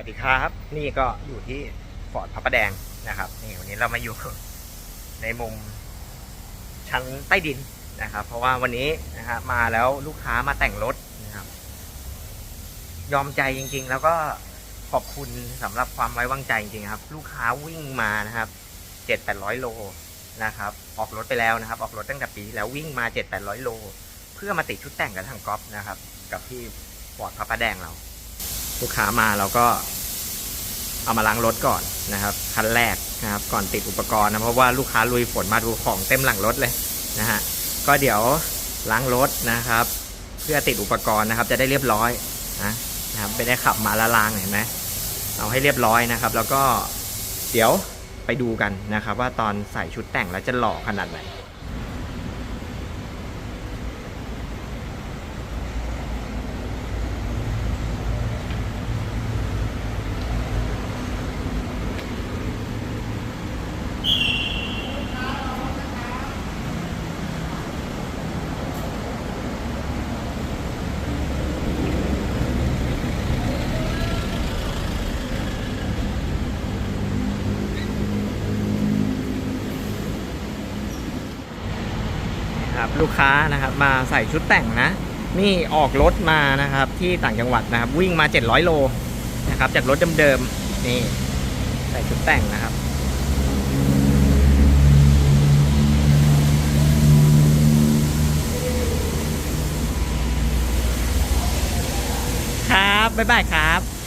วัสดีครับ นี่ก็อยู่ที่ฟอร์ดพระประแดงนะครับ นี่วันนี้เรามาอยู่ในมุมชั้นใต้ดินนะครับ เพราะว่าวันนี้นะครับมาแล้วลูกค้ามาแต่งรถนะครับ ยอมใจจริง ๆ แล้วก็ขอบคุณสำหรับความไว้วางใจจริงๆครับ ลูกค้าวิ่งมานะครับเจ็ดแปดร้อยโลนะครับ ออกรถไปแล้วนะครับ ออกรถตั้งแต่ปีแล้ววิ่งมาเจ็ดแปดร้อยโล เพื่อมาติดชุดแต่งกับทางก๊อฟนะครับ กับที่ฟอร์ดพระประแดงเราลูกค้ามาเราก็ เอามาล้างรถก่อนนะครับคันแรกนะครับก่อนติดอุปกรณ์นะเพราะว่าลูกค้าลุยฝนมาดูของเต็มหลังรถเลยนะฮะก็เดี๋ยวล้างรถนะครับ เพื่อติดอุปกรณ์นะครับ จะได้เรียบร้อยนะนะครับไม่ได้ขับมาละลางเห็นไหมเอาให้เรียบร้อยนะครับ แล้วก็เดี๋ยวไปดูกันนะครับ ว่าตอนใส่ชุดแต่งแล้วจะหล่อขนาดไหน ครับลูกค้านะครับมาใส่ชุดแต่งนะ นี่ออกรถมานะครับที่ต่างจังหวัดนะครับ วิ่งมา 700 โลนะครับจากรถเดิมๆนี่ใส่ชุดแต่งนะครับครับบ๊ายบายครับ